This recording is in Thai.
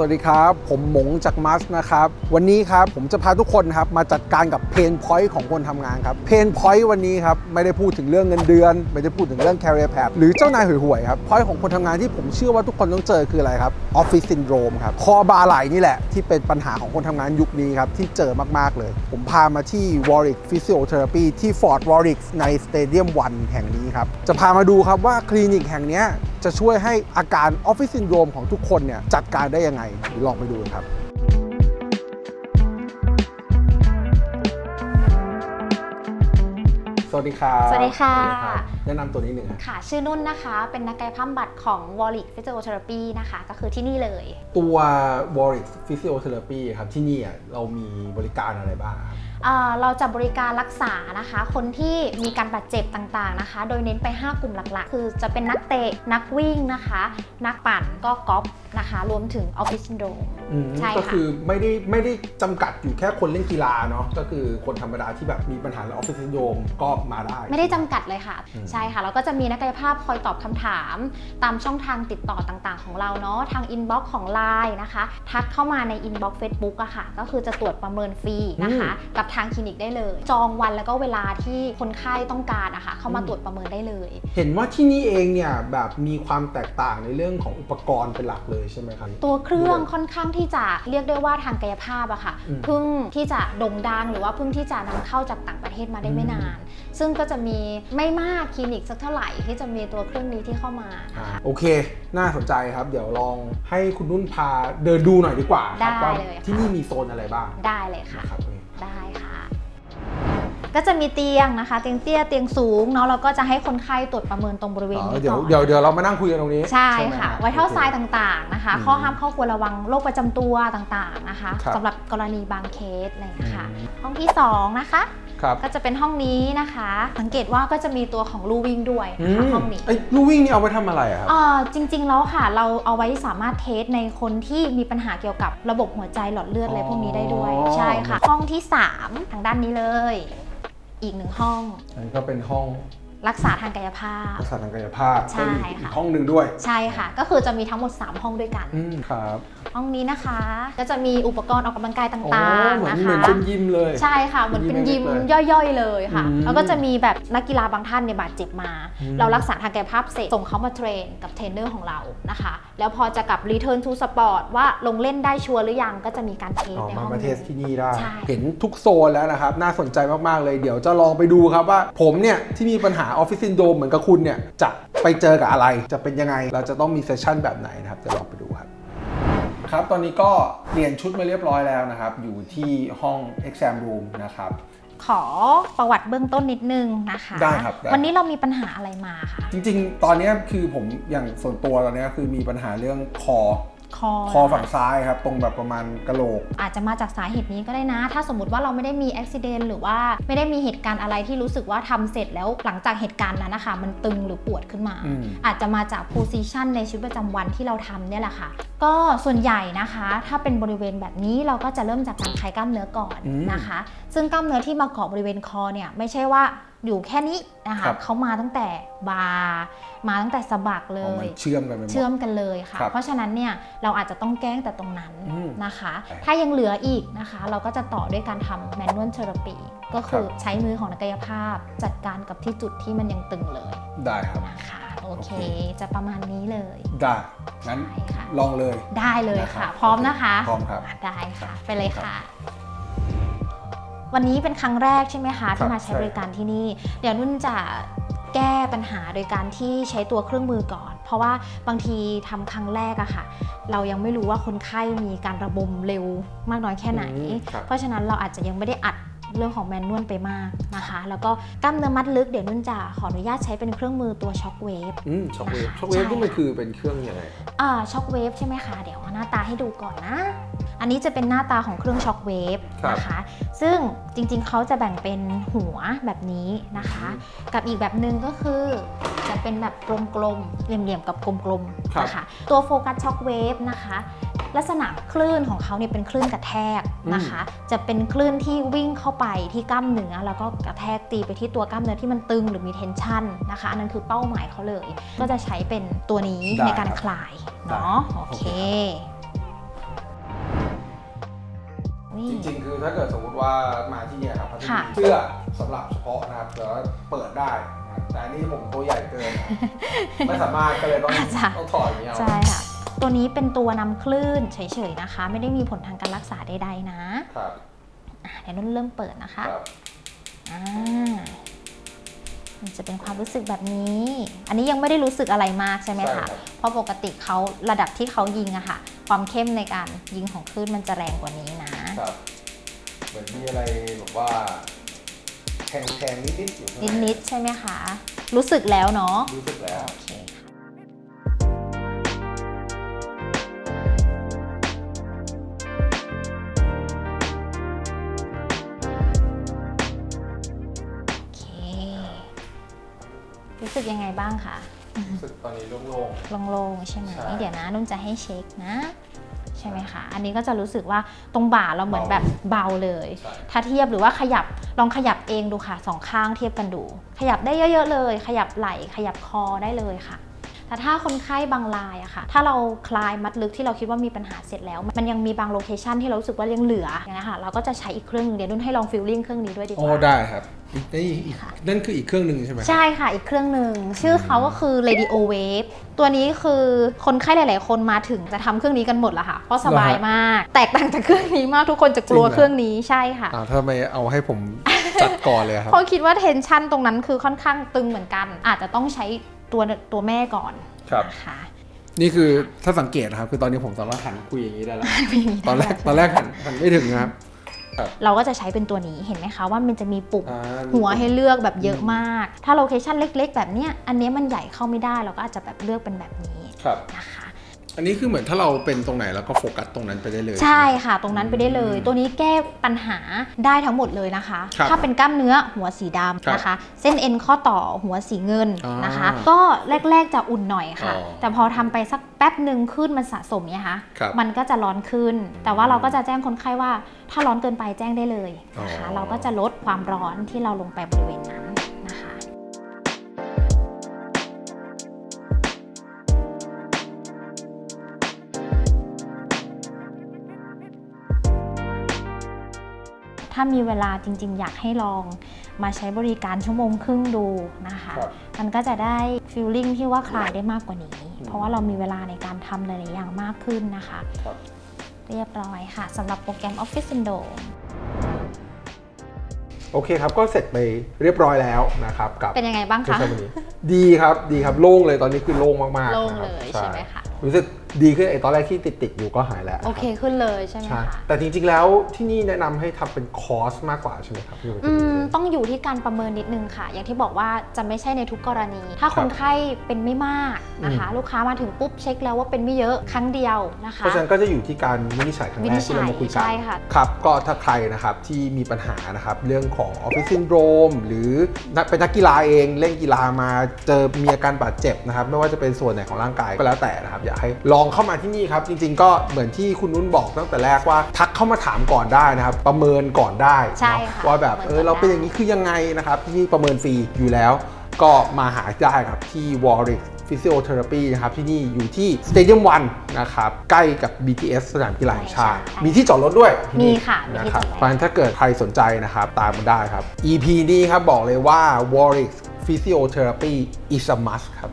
สวัสดีครับ ผมหมงจากมัสนะครับ วันนี้ครับผมจะพาทุกคนครับมาจัดการกับเพนพอยต์ของคนทำงานครับเพนพอยต์วันนี้ครับไม่ได้พูดถึงเรื่องเงินเดือน ไม่ได้พูดถึงเรื่อง career path หรือเจ้านายห่วยๆครับพอยต์ของคนทำงานที่ผมเชื่อว่าทุกคนต้องเจอคืออะไรครับออฟฟิศซินโดรมครับคอบาไหลนี่แหละที่เป็นปัญหาของคนทำงานยุคนี้ครับที่เจอมากๆเลย ผมพามาที่ Warwick Physiotherapy ที่ Fort Warwick ใน Stadium 1แห่งนี้ครับจะพามาดูครับว่าคลินิกแห่งนี้ จะช่วยให้อาการออฟฟิศซินโดรมของทุกคนเนี่ยจัดการได้ยังไงเดี๋ยวลองไปดูกันครับสวัสดีครับสวัสดีค่ะสวัสดีรับแนะนำตัวนิดหนึ่งครับค่ะ ชื่อนุ่นนะคะ เป็นนักกายภาพบำบัดของ w a l l i c Physiotherapy นะคะ ก็คือที่นี่เลย ตัว Warwick Physiotherapy ครับ ที่นี่อะเรามีบริการอะไรบ้างครับอ่า เราจะบริการรักษานะคะ คนที่มีการบาดเจ็บต่างๆนะคะ โดยเน้นไป 5 กลุ่มหลักๆ คือจะเป็นนักเตะนักวิ่งนะคะ นักปั่นก็กอล์ฟนะคะรวมถึงออฟฟิศซินโดรมอืมใช่ค่ะ ก็คือไม่ได้ไม่ได้จำกัดอยู่แค่คนเล่นกีฬาเนาะก็คือคนธรรมดาที่แบบมีปัญหาออฟฟิศซินโดรมก็มาได้ ไม่ได้จำกัดเลยค่ะ อืม ใช่ค่ะ แล้วก็จะมีนักกายภาพคอยตอบคำถาม ตามช่องทางติดต่อต่างๆ ของเราเนาะทางอินบ็อกซ์ของ Line นะคะ ทักเข้ามาในอินบ็อกซ์เฟซบุ๊กอะค่ะ ก็คือจะตรวจประเมินฟรีนะคะ กับทางคลินิกได้เลย จองวันแล้วก็เวลาที่คนไข้ต้องการอะค่ะเข้ามาตรวจประเมินได้เลย เห็นว่าที่นี่เองเนี่ยแบบมีความแตกต่างในเรื่องของอุปกรณ์เป็นหลักเลยใช่ไหมครับตัวเครื่องค่อนข้างที่จะเรียกได้ว่าทางกายภาพอะค่ะอืมเพิ่งที่จะโด่งดังหรือว่าเพิ่งที่จะนำเข้าจากต่างประเทศมาได้ไม่นาน ซึ่งก็จะมีไม่มากคลินิกสักเท่าไหร่ที่จะมีตัวเครื่องนี้ที่เข้ามาอ่านะคะโอเค น่าสนใจครับ เดี๋ยวลองให้คุณนุ่นพาเดินดูหน่อยดีกว่าครับได้ว่าเลยค่ะที่นี่มีโซนอะไรบ้างได้เลยค่ะนะครับได้ค่ะ ก็จะมีเตียงนะคะ เตียงเตี้ยเตียงสูงเนาะเราก็จะให้คนไข้ตรวจประเมินตรงบริเวณอ๋อนี้เดี๋ยวก่อนเดี๋ยวเดี๋ยวเรามานั่งคุยกันตรงนี้ใช่ไหมค่ะฮไวท์เท่าโอเคไซน์ต่างๆนะคะ อืมข้อห้ามข้อควรระวังโรคประจำตัวต่างๆนะคะครับ สำหรับกรณีบางเคสอะไรอย่างเงี้ยค่ะอืมห้องที่2นะคะ ครับก็จะเป็นห้องนี้นะคะ สังเกตว่าก็จะมีตัวของลูวิ่งด้วยอืนะคะมห้องนี้ ไอ้ลูวิ่งนี่เอาไว้ทำอะไรอะครับ เอ่อจริงๆแล้วค่ะ เราเอาไว้สามารถเทสในคนที่มีปัญหาเกี่ยวกับระบบหัวใจหลอดเลือดอะไรพวกนี้ได้ด้วยอ๋อ ใช่ค่ะ ห้องที่ 3 ทางด้านนี้เลย อีกหนึ่งห้อง อันนี้ก็เป็นห้องรักษาทางกายภาพ รักษาทางกายภาพใช่ก็มีอีกค่ะ ห้องหนึ่งด้วย ใช่ค่ะ ก็คือจะมีทั้งหมด 3 ห้องด้วยกัน อืมครับ ห้องนี้นะคะ ก็จะมีอุปกรณ์ออกกำลังกายตโอ้่างเหๆมือนนะเหมือนคะเป็นยิมเลย ใช่ค่ะ เหมือนเป็นยิมยิมเล็กย่อยๆเลยค่ะอืมแล้วก็จะมีแบบนักกีฬาบางท่านเนี่ยบาดเจ็บมาอืมเรารักษาทางกายภาพเสร็จส่งเขามาเทรนกับเทรนเนอร์ของเรานะคะ แล้วพอจะกลับ Return to Sport ว่าลงเล่นได้ชัวร์หรือยังก็จะมีการเทสอ๋อในมาห้องมาเทนี้สที่นี่ได้ใช่เห็นทุกโซนแล้วนะครับ น่าสนใจมากๆเลย เดี๋ยวจะลองไปดูครับว่าผมเนี่ยที่มีปัญหาออฟฟิศซินโดมเหมือนกับคุณเนี่ยจะไปเจอกับอะไร จะเป็นยังไง เราจะต้องมีเซสชั่นแบบไหนนะครับ จะลองไปดู ครับครับ ตอนนี้ก็เปลี่ยนชุดมาเรียบร้อยแล้วนะครับ อยู่ที่ห้อง exam room นะครับ ขอประวัติเบื้องต้นนิดนึงนะคะ ได้ครับได้ วันนี้เรามีปัญหาอะไรมาคะ จริงๆ ตอนเนี้ยคือผมอย่างส่วนตัวตอนเนี้ยคือมีปัญหาเรื่องคอ คอคอฝั่งซ้ายครับ ตรงแบบประมาณกะโหลก อาจจะมาจากสาเหตุนี้ก็ได้นะ ถ้าสมมติว่าเราไม่ได้มีอุบิเหตุหรือว่าไม่ได้มีเหตุการณ์อะไรที่รู้สึกว่าทำเสร็จแล้วหลังจากเหตุการณ์นั้นนะคะ มันตึงหรือปวดขึ้นมาอืมอาจจะมาจาก position ในชีวิตประจำวันที่เราทำเนี่ยแหละค่ะ ก็ส่วนใหญ่นะคะ ถ้าเป็นบริเวณแบบนี้เราก็จะเริ่มจากการคลายกล้ามเนื้อก่อนอืมนะคะ ซึ่งกล้ามเนื้อที่มาเกาะบริเวณคอเนี่ยไม่ใช่ว่า อยู่แค่นี้นะคะครับ เขามาตั้งแต่บาร์มาตั้งแต่สะบักเลอ๋อมันย เชื่อมกันไปหมด เชื่อมกันเลยค่ะ ครับเพราะฉะนั้นเนี่ยเราอาจจะต้องแกล้งแต่ตรงนั้นอืมนะคะใช่ถ้ายังเหลืออีกนะคะ เราก็จะต่อด้วยการทำแมนนวลเทอราปีก็คือครับใช้มือของนักกายภาพ จัดการกับที่จุดที่มันยังตึงเลยได้ครับ นะคะโอเค โอเค จะประมาณนี้เลยได้งั้นใช่ค่ะ ลองเลยได้เลยนะครัค่ะบพร้อมนะคะ พร้อมครับ ได้ค่ะ ไปเลยค่ะ วันนี้เป็นครั้งแรกใช่ไหมคะครัที่บมาใช้ใช่บริการที่นี่ เดี๋ยวนุ่นจะแก้ปัญหาโดยการที่ใช้ตัวเครื่องมือก่อน เพราะว่าบางทีทำครั้งแรกอะค่ะ เรายังไม่รู้ว่าคนไข้มีการระบมเร็วมากน้อยแค่ไหนอืมครับเพราะฉะนั้นเราอาจจะยังไม่ได้อัดเรื่องของแมนนวลไปมากนะคะ แล้วก็กล้ามเนื้อมัดลึกเดี๋ยวนุ่นจะขออนุญาตใช้เป็นเครื่องมือตัวช็อคเวฟอืมช็อคเวฟนะคะช็อคเวฟใช่นี่มันคือเป็นเครื่องยังไงอ่าช็อคเวฟใช่ไหมคะ เดี๋ยวเอาหน้าตาให้ดูก่อนนะ อันนี้จะเป็นหน้าตาของเครื่องช็อคเวฟครับนะคะ ซึ่งจริงๆเขาจะแบ่งเป็นหัวแบบนี้นะคะ กับอีกแบบหนึ่งก็คือจะเป็นแบบกลมๆ เหลี่ยมๆ กับกลมครับๆนะคะ ตัวโฟกัสช็อคเวฟนะคะ ลักษณะคลื่นของเขาเนี่ยเป็นคลื่นกระแทกนะคะ จะเป็นคลื่นที่วิ่งเข้าไปที่กล้ามเนื้อแล้วก็กระแทกตีไปที่ตัวกล้ามเนื้อที่มันตึงหรือมีเทนชันนะคะ อันนั้นคือเป้าหมายเขาเลย ก็จะใช้เป็นตัวนี้ได้ในการครับคลายได้เนาะ โอโอเคเค ถ้าเกิดสมมติว่ามาที่เนี่ยครับเขาจะค่ะ มีเสื้อสำหรับเฉพาะนะครับแต่ว่าเปิดได้นะครับแต่อันนี่ผมตัวใหญ่เกินนะไม่สามารถก็เลยต้องอาจจะ ต้องถอดอย่างเงี้ยเอาใช่ค่ะ ตัวนี้เป็นตัวนำคลื่นเฉยๆนะคะ ไม่ได้มีผลทางการรักษาใดๆนะครับอะเดี๋ยวนุ่นเริ่มเปิดนะคะครับ อ่า มันจะเป็นความรู้สึกแบบนี้ อันนี้ยังไม่ได้รู้สึกอะไรมากใช่ไหมใช่ครัคะ บ เพราะปกติเขาระดับที่เขายิงอะค่ะ ความเข้มในการยิงของคลื่นมันจะแรงกว่านี้นะ ครับเหมือนมีอะไรแบบว่าแทงๆนิดๆอยู่ข้างในนิดๆใช่ไหมคะ รู้สึกแล้วเนาะ รู้สึกแล้ว โอเค รู้สึกยังไงบ้างคะรู้สึกตอนนี้โล่งโล่งๆใช่ไหมใช่เดี๋ยวนะนุ่นจะให้เช็คนะใช่ไหมคะ อันนี้ก็จะรู้สึกว่าตรงบ่าเราเหมือนแบบเบาเลยๆใช่ถ้าเทียบหรือว่าขยับลองขยับเองดูค่ะสองข้างเทียบกันดู ขยับได้เยอะ ๆ เลย ขยับไหล่ขยับคอได้เลยค่ะ แต่ถ้าคนไข้บางรายอะค่ะ ถ้าเราคลายมัดลึกที่เราคิดว่ามีปัญหาเสร็จแล้ว มันยังมีบางโลเคชันที่เรารู้สึกว่ายังเหลืออย่างนี้ยค่ะเราก็จะใช้อีกเครื่องหนึงเดี๋ยวนุ่นให้ลองฟิลลิ่งเครื่องนี้ด้วยดีกโอ้ว่าได้ครับอีกนี่อีกนั่นคืออีกเครื่องหนึ่งใช่ไหมครับใช่ค่ะอีกเครื่องหนึ่งชื่อเขาก็คือ Radio Wave ตัวนี้คือคนไข้หลาย ๆ คนมาถึงจะทำเครื่องนี้กันหมดแล้วค่ะเพราะสบายมาก แตกต่างจากเครื่องนี้มากทุกคนจะกลัวจริงเหรอเครื่องนี้ใช่ค่ะอ่าถ้าไม่เอาให้ผมจัดก่อนเลยครับเพราะคิดว่าเทนชันตรงนั้นคือค่อนข้างตึงเหมือนกัน อาจจะต้องใช้ ตัวตัวแม่ก่อนครับนะคะนี่คือถ้าสังเกตนะครับ คือตอนนี้ผมสามารถหันคุยอย่างนี้ได้แล้วเป็นอย่างนี้ตอนแรกได้ตอนแรกหันหันไม่ถึงนะครับ เราก็จะใช้เป็นตัวนี้เห็นไหมคะว่ามันจะมีปุ่มอ่าหัวให้เลือกแบบเยอะมาก ถ้าโลเคชันเล็ก ๆ แบบเนี้ยอันเนี้ยมันใหญ่เข้าไม่ได้เราก็อาจจะแบบเลือกเป็นแบบนี้ครับนะคะ อันนี้คือเหมือนถ้าเราเป็นตรงไหนแล้วก็โฟกัสตรงนั้นไปได้เลย ใช่ค่ะ ตรงนั้นไปได้เลย ตัวนี้แก้ปัญหาได้ทั้งหมดเลยนะคะ ครับถ้าเป็นกล้ามเนื้อหัวสีดำนะคะ เส้นเอ็นข้อต่อหัวสีเงินอ่านนะคะก็แรก ๆจะอุ่นหน่อยค่ะ อ๋อแต่พอทำไปสักแป๊บหนึ่งขึ้นมันสะสมเนี่ยคะครับ มันก็จะร้อนขึ้น แต่ว่าเราก็จะแจ้งคนไข้ว่า ถ้าร้อนเกินไปแจ้งได้เลยนะคะอ๋อเราก็จะลดความร้อนที่เราลงไปบริเวณนั้น ถ้ามีเวลาจริง ๆ อยากให้ลองมาใช้บริการชั่วโมงครึ่งดูนะคะ ครับมันก็จะได้ฟีลลิ่งที่ว่าคลายได้มากกว่านี้ อืม เพราะว่าเรามีเวลาในการทำหลายๆอย่างมากขึ้นนะคะ ครับ เรียบร้อยค่ะสำหรับโปรแกรม Office Syndrome โอเคครับ ก็เสร็จไปเรียบร้อยแล้วนะครับกับเป็นยังไงบ้างผู้คะใช้วันนี้ ดีครับ ดีครับ โล่งเลยตอนนี้คือโล่งมากๆโล่งนะครับเลยใช่ไหมคะ รู้สึก ดีขึ้นไอ้ตอนแรกที่ติดติดๆอยู่ก็หายแล้วโอเคขึ้นเลยใช่ไหมใช่คะ แต่จริงๆแล้วที่นี่แนะนำให้ทำเป็นคอร์สมากกว่าใช่ไหมครับพี่อืมต้องอยู่ที่การประเมินนิดนึงค่ะ อย่างที่บอกว่าจะไม่ใช่ในทุกกรณี ถ้าคนไข้เป็นไม่มากนะคะ ลูกค้ามาถึงปุ๊บเช็คแล้วว่าเป็นไม่เยอะครั้งเดียวนะคะ เพราะฉะนั้นก็จะอยู่ที่การวินิจฉัยครั้งวิแรนิกจที่ฉัเรายมาคุยกันใช่ค่ะ ครับก็ถ้าใครนะครับที่มีปัญหานะครับเรื่องของ Office Syndrome หรือนักเป็นนักกีฬาเองเล่นกีฬามาเจอมีอาการบาดเจ็บนะครับไม่ว่าจะเป็นส่วนไหนของร่างกายก็แล้วแต่นะครับอยากให้ลองเข้ามาที่นี่ครับ จริง ๆ ก็เหมือนที่คุณนุ่นบอกตั้งแต่แรกว่าทักเข้ามาถามก่อนได้นะครับ ประเมินก่อนได้ใช่เนาะค่ะว่าแบบประเอเมินก่อนอเราเป็นได้อย่างนี้คือยังไงนะครับที่ประเมินฟรีอยู่แล้ว ก็มาหาได้ครับที่ Warwick Physiotherapy นะครับที่นี่อยู่ที่ Stadium 1นะครับใกล้กับ BTS สนามกีฬาแห่งชาติ ใช่มีที่จอดรถด้วยที่นี่มีค่ะมีนะที่ครับจอดรถ เพราะฉะนั้นถ้าเกิดใครสนใจนะครับ ตามมาได้ครับ EP นี้ครับบอกเลยว่า Warwick Physiotherapy is a must ครับ